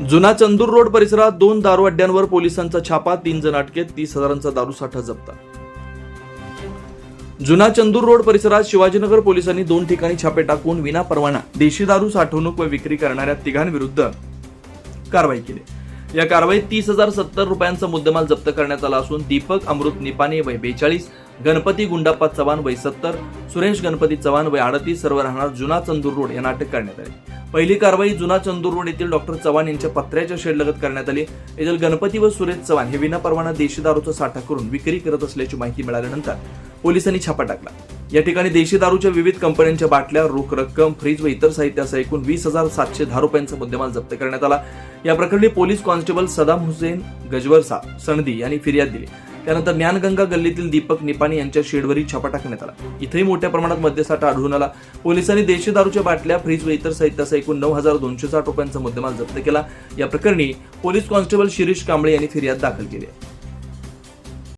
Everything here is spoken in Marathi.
जुना चंदूर रोड परिसरात दोन दारू अड्ड्यांवर पोलिसांचा छापा तीन जण अटकेत तीस हजारांचा दारू साठा जप्त. जुना चंदूर रोड परिसरात शिवाजीनगर पोलिसांनी दोन ठिकाणी छापे टाकून विना परवाना देशी दारू साठवणूक व विक्री करणाऱ्या तिघांविरुद्ध कारवाई केली. या कारवाईत तीस हजार सत्तर रुपयांचा मुद्देमाल जप्त करण्यात आला असून दीपक अमृत निपाने वय बेचाळीस गणपती गुंडाप्पा चव्हाण वय सत्तर सुरेश गणपती चव्हाण वय अडतीस सर्व राहणार जुना चंदूर रोड यांना अटक करण्यात आली. पहिली कारवाई जुना चंदूर रोड येथील डॉक्टर चव्हाण यांच्या पत्र्याच्या शेडलगत करण्यात आली. येथील गणपती व सुरेश चव्हाण हे विनापरवाना देशी दारूचा साठा करून विक्री करत असल्याची माहिती मिळाल्यानंतर पोलिसांनी छापा टाकला. या ठिकाणी देशी दारूच्या विविध कंपन्यांच्या बाटल्या रोख रक्कम फ्रीज व इतर साहित्यासह एकूण वीस हजार सातशे दहा रुपयांचा मुद्देमाल जप्त करण्यात आला. या प्रकरणी पोलीस कॉन्स्टेबल सदाम हुसेन गजवरसा सणदी यांनी फिर्याद दिली. त्यानंतर ज्ञानगंगा गल्लीतील दीपक निपाणी यांच्या शेडवरही छापा टाकण्यात आला. इथेही मोठ्या प्रमाणात मद्यसाठा आढळून आला. पोलिसांनी देशी दारूच्या बाटल्या फ्रीज व इतर साहित्यासह एकूण नऊ हजार दोनशे साठ रुपयांचा मुद्देमाल जप्त केला. या प्रकरणी पोलीस कॉन्स्टेबल शिरीष कांबळे यांनी फिर्याद दाखल केली आहे.